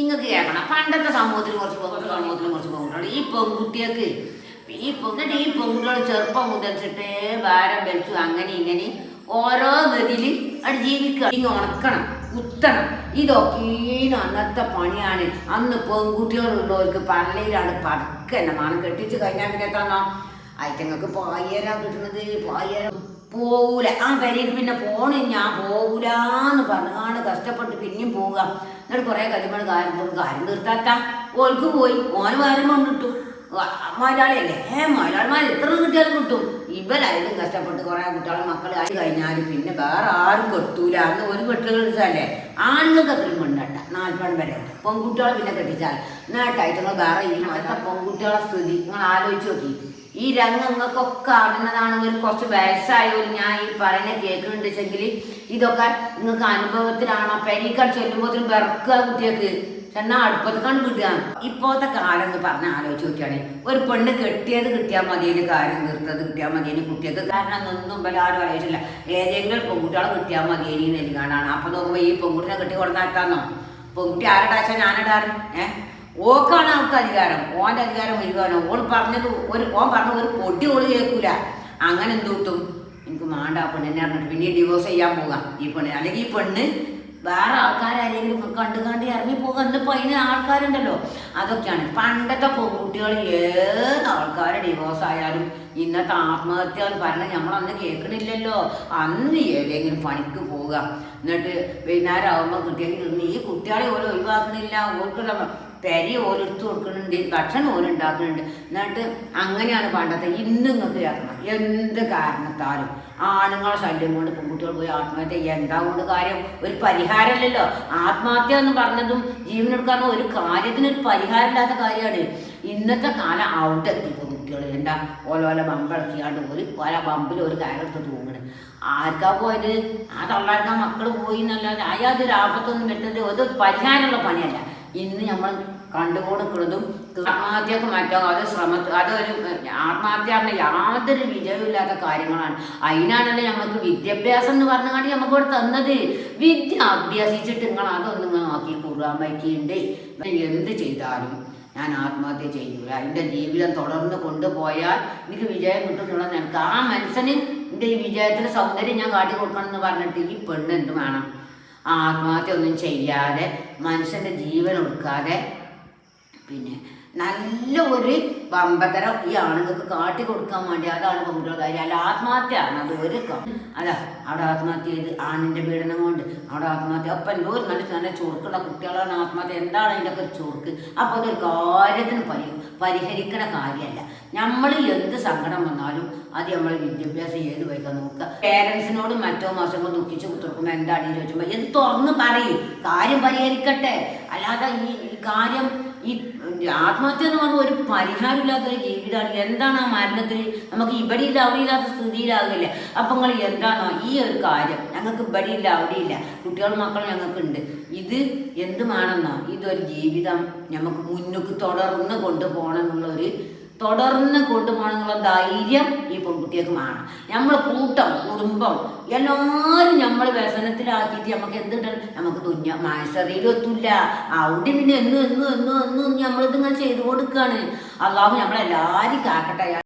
ഇങ്ങക്ക് കേൾക്കണം. പണ്ടത്തെ സമൂഹത്തിന് കുറച്ച് പെൺകുട്ടി സമൂഹത്തിന് കുറച്ച് പെൺകുട്ടികൾ ഈ പെൺകുട്ടികൾക്ക് ഈ പൊങ്ങിട്ട് ഈ പെൺകുട്ടികൾ ചെറുപ്പം മുതൽച്ചിട്ടേ ഭാരം വലിച്ചു അങ്ങനെ ഇങ്ങനെ ഓരോ ഗതിയിൽ അവിടെ ജീവിക്കുക. ഇങ്ങ് ഉണക്കണം കുത്തണം. ഇതൊക്കെ അന്നത്തെ പണിയാണ്. അന്ന് പെൺകുട്ടികളുള്ളവർക്ക് പള്ളിയിലാണ് പടക്കന്നെ മണം കെട്ടിച്ച് കഴിഞ്ഞാൽ പിന്നെ എത്താന്നോ അയറ്റങ്ങൾക്ക് പായരാ കിട്ടുന്നത് പായര പോവൂല. ആ പെരയിൽ പിന്നെ പോണ ഞാൻ പോകൂലെന്ന് പറഞ്ഞാണ് കഷ്ടപ്പെട്ട് പിന്നെയും പോവുക. എന്നിട്ട് കുറേ കഴിയുമ്പോൾ കാര്യം കാര്യം തീർത്താത്ത ഓൽക്ക് പോയി. ഓന് വേറെ കൊണ്ടിട്ടു മലയാളിയല്ലേ? ഏ മലയാളിമാർ എത്ര കിട്ടിയാലും കിട്ടും. ഇവരായാലും കഷ്ടപ്പെട്ട് കുറേ കുട്ടികളും മക്കൾ ആയി കഴിഞ്ഞാൽ പിന്നെ വേറെ ആരും കെട്ടൂല. അന്ന് ഒരു കെട്ടുകൾ എടുത്താലേ ആണുങ്ങൾക്ക് അത്രയും പെണ്ണട്ട. നാൽപ്പൺ വരെ പെൺകുട്ടികളെ പിന്നെ കെട്ടിച്ചാൽ. എന്നിട്ടായിട്ട് നിങ്ങൾ വേറെ ഈ മറ്റേ പെൺകുട്ടികളെ സ്ഥിതി. നിങ്ങൾ ആലോചിച്ച് നോക്കി. ഈ രംഗങ്ങൾക്കൊക്കെ അറിയുന്നതാണ് ഒരു കുറച്ച് വയസ്സായവർ ഞാൻ ഈ പറയുന്ന കേൾക്കുന്നുണ്ട് വെച്ചെങ്കിൽ ഇതൊക്കെ നിങ്ങൾക്ക് അനുഭവത്തിലാണോ? പെരീക്കാൻ ചെല്ലുമ്പോഴത്തേനും വിറക്കുക കുട്ടികൾക്ക്. ചെന്നാൽ അടുപ്പത്തേക്കാണ് കിട്ടുക ഇപ്പോഴത്തെ കാലം എന്ന് പറഞ്ഞ ആലോചിച്ച് നോക്കിയാണെങ്കിൽ ഒരു പെണ്ണ് കെട്ടിയത് കിട്ടിയാൽ മതിയെന്ന് കാര്യം തീർത്തത് കിട്ടിയാൽ മതിയെന്ന് കുട്ടികൾക്ക് കാരണം ഒന്നും ഇവരെ ആരും ആലോചിച്ചില്ല ഏതെങ്കിലും പെൺകുട്ടികളെ കിട്ടിയാൽ മതിയെന്ന് എനിക്ക് കാണാണ് അപ്പം നോക്കുമ്പോൾ ഈ പെൺകുട്ടിനെ കെട്ടി എത്താന്നോ? പെൺകുട്ടി ആരുടെ ആശ ഞാനിടാറ്. ഏഹ് ഓക്കാണ് അവൾക്ക് അധികാരം. ഓന്റെ അധികാരം വരുവാനോ ഓൾ പറഞ്ഞത് ഒരു ഓൻ പറഞ്ഞ ഒരു പൊടി ഓൾ കേൾക്കൂല. അങ്ങനെ എന്തൂട്ടും എനിക്ക് മാണ്ട ആ പെണ്ണിനെ അറിഞ്ഞിട്ട്. പിന്നെ ഡിവോഴ്സ് ചെയ്യാൻ പോകാം. ഈ പെണ്ണ് അല്ലെങ്കിൽ ഈ പെണ്ണ് വേറെ ആൾക്കാരാരെങ്കിലും കണ്ടു കണ്ട് ഇറങ്ങി പോകാം. എന്നിപ്പോൾ അതിന് ആൾക്കാരുണ്ടല്ലോ. അതൊക്കെയാണ്. പണ്ടത്തെ പെൺകുട്ടികൾ ഏത് ആൾക്കാരെ ഡിവോഴ്സ് ആയാലും ഇന്നത്തെ ആത്മഹത്യ എന്ന് പറഞ്ഞാൽ നമ്മളന്ന് കേൾക്കണില്ലല്ലോ. അന്ന് ഏതെങ്കിലും പണിക്ക് പോവുക എന്നിട്ട് വൈകുന്നേരം ആകുമ്പോൾ കിട്ടിയെങ്കിൽ ഈ കുട്ടികളെ ഓരോ ഒഴിവാക്കണില്ല. ഓർക്കുള്ള പെരി ഓരെടുത്ത് കൊടുക്കുന്നുണ്ട് ഭക്ഷണം ഓരുണ്ടാക്കുന്നുണ്ട്. എന്നിട്ട് അങ്ങനെയാണ് പണ്ടത്തെ ഇന്ന് നിങ്ങൾക്ക് കേൾക്കണം എന്ത് കാരണത്താലും ആണുങ്ങളെ ശല്യം കൊണ്ട് പെൺകുട്ടികൾ പോയി ആത്മഹത്യ എന്താ കൊണ്ട് കാര്യം? ഒരു പരിഹാരമല്ലല്ലോ. ആത്മഹത്യ എന്ന് പറഞ്ഞതും ജീവനെടുക്കാറും ഒരു കാര്യത്തിന് ഒരു പരിഹാരമില്ലാത്ത കാര്യമാണ്. ഇന്നത്തെ കാലം ഔട്ട് എത്തി പെൺകുട്ടികൾ എന്താ? ഓല ഓല ബമ്പിളക്കിയാണ്ട് ഒരു ഓല ബമ്പിൽ ഒരു കയറെടുത്ത് തൂങ്ങണ്. ആർക്കാ പോയത്? ആ തള്ളാർക്കാ മക്കൾ പോയി എന്നല്ലാതെ അയാതൊരു ആപത്തൊന്നും വരുന്നത് ഒരു പരിഹാരമുള്ള പണിയല്ല. ഇന്ന് നമ്മൾ കണ്ടുകൊടുക്കുന്നതും ആത്മഹത്യക്ക് മറ്റോ അത് ശ്രമ അതൊരു ആത്മഹത്യ പറഞ്ഞ യാതൊരു വിജയമില്ലാത്ത കാര്യങ്ങളാണ്. അതിനാണല്ലോ നമുക്ക് വിദ്യാഭ്യാസം എന്ന് പറഞ്ഞാണ് നമുക്ക് ഇവിടെ തന്നത്. വിദ്യ അഭ്യസിച്ചിട്ട് നിങ്ങൾ അതൊന്നും നിങ്ങൾ നോക്കി കൂടാൻ പറ്റിയുണ്ട്? എന്ത് ചെയ്താലും ഞാൻ ആത്മഹത്യ ചെയ്യൂല. എന്റെ ജീവിതം തുടർന്ന് കൊണ്ടുപോയാൽ എനിക്ക് വിജയം കിട്ടുന്നുള്ള നിനക്ക് ആ മനുഷ്യന് എന്റെ ഈ വിജയത്തിന് സൗന്ദര്യം ഞാൻ കാട്ടി കൊടുക്കണം എന്ന് പറഞ്ഞിട്ട് ഈ പെണ്ണ് എന്ത് വേണം? ആത്മഹത്യ ഒന്നും ചെയ്യാതെ മനുഷ്യന്റെ ജീവൻ ഒടുക്കാതെ പിന്നെ നല്ല ഒരു വമ്പകര ഈ ആണുങ്ങൾക്ക് കാട്ടി കൊടുക്കാൻ വേണ്ടി അതാണ് പെൺകുട്ടികളുടെ കാര്യം. അല്ല ആത്മഹത്യ ആണ് അത് ഒരു അല്ല അവിടെ ആത്മഹത്യ ചെയ്ത് ആണിന്റെ പീഡനം കൊണ്ട് അവിടെ ആത്മഹത്യ അപ്പം എന്തോ ഒരു നല്ല നല്ല ചുരുക്കുള്ള കുട്ടികളാണ് ആത്മഹത്യ. എന്താണ് അതിന്റെ ഒക്കെ ഒരു ചുരുക്ക് അപ്പോൾ അതൊരു കാര്യത്തിന് പരി പരിഹരിക്കണ കാര്യമല്ല. നമ്മൾ എന്ത് സങ്കടം വന്നാലും അത് നമ്മൾ വിദ്യാഭ്യാസം ഏത് വയ്ക്കാൻ നോക്കുക? പേരൻസിനോട് മറ്റോ മാസങ്ങൾ ദുഃഖിച്ച് കുത്തിർക്കുമ്പോൾ എന്താണ് ചോദിച്ചപ്പോൾ ഇത് തുറന്ന് പറയും. കാര്യം പരിഹരിക്കട്ടെ. അല്ലാതെ ഈ കാര്യം ഈ ആത്മഹത്യ എന്ന് പറഞ്ഞ ഒരു പരിഹാരമില്ലാത്ത ഒരു ജീവിതമാണ് എന്താണ് ആ മരണത്തിൽ നമുക്ക് ഇവിടെ ഇല്ല അവിടെ ഇല്ലാത്ത സ്ഥിതിയിലാകില്ല? അപ്പം നിങ്ങൾ എന്താണോ ഈ ഒരു കാര്യം? ഞങ്ങൾക്ക് ഇവിടെ ഇല്ല അവിടെ ഇല്ല. കുട്ടികൾ മക്കൾ ഞങ്ങൾക്കുണ്ട്. ഇത് എന്തുമാണെന്നോ ഇതൊരു ജീവിതം നമുക്ക് മുന്നോട്ട് തുടർന്ന് കൊണ്ടുപോകണം എന്നുള്ള ഒരു തുടർന്ന് കൂട്ടുപോകണമെന്നുള്ള ധൈര്യം ഈ പെൺകുട്ടികൾക്ക് വേണം. നമ്മൾ കൂട്ടം കുടുംബം എല്ലാവരും നമ്മൾ വ്യസനത്തിലാക്കിയിട്ട് നമുക്ക് എന്തുണ്ട്? നമുക്ക് തുന്ന തുഞ്ഞ മാശറിയിലൊത്തില്ല അവിടെ പിന്നെ എന്നും എന്നും എന്നും എന്നും നമ്മളിതിങ്ങനെ ചെയ്തു കൊടുക്കുകയാണ് അള്ളാഹു നമ്മളെല്ലാവരും കാക്കട്ടെ